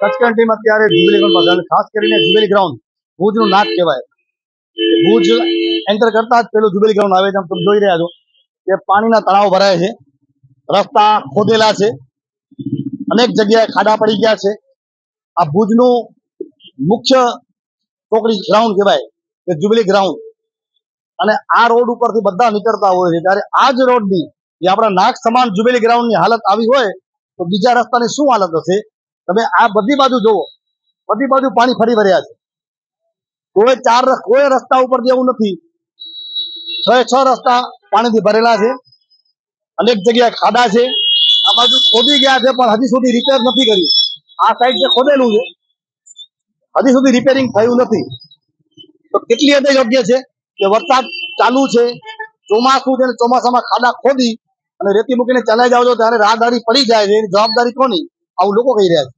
Team અત્યારે jubilee ground ખાસ કરીને જુબેલી ગ્રાઉન્ડ ભુજનું નાક કહેવાય. ભુજ એન્ટર કરતા જ પેલું જુબેલી ગ્રાઉન્ડ આવે છે. તમે જોઈ રહ્યા છો કે પાણીના તળાવ ભરાય છે. રસ્તા ખોદેલા છે. અનેક જગ્યાએ ખાડા પડી ગયા છે. આ ભુજનું મુખ્ય ચોકડી ગ્રાઉન્ડ કહેવાય કે જુબેલી ગ્રાઉન્ડ અને આ રોડ ઉપરથી બધા નીકળતા હોય છે. ત્યારે આ જ રોડની, જે આપણા નાક સમાન જુબેલી ગ્રાઉન્ડની હાલત આવી હોય, તો બીજા રસ્તાની શું હાલત હશે? તમે આ બધી બાજુ જુઓ બધી બાજુ પાણી ફરી ભર્યા છે. કોઈ ચાર કોઈ રસ્તા ઉપર જેવું નથી. છ છ રસ્તા પાણીથી ભરેલા છે. અનેક જગ્યાએ ખાડા છે. આ બાજુ ખોદી ગયા છે, પણ હજી સુધી રિપેર નથી કર્યું. આ સાઈડ જે ખોદેલું છે, હજી સુધી રિપેરિંગ થયું નથી. તો કેટલી હદે યોગ્ય છે કે વરસાદ ચાલુ છે? ચોમાસું છે ચોમાસામાં ખાડા ખોદી અને રેતી મૂકીને ચલાઈ જાવ છો ત્યારે રાહદારી પડી જાય છે. એની જવાબદારી કોની? આવું લોકો કહી રહ્યા છે.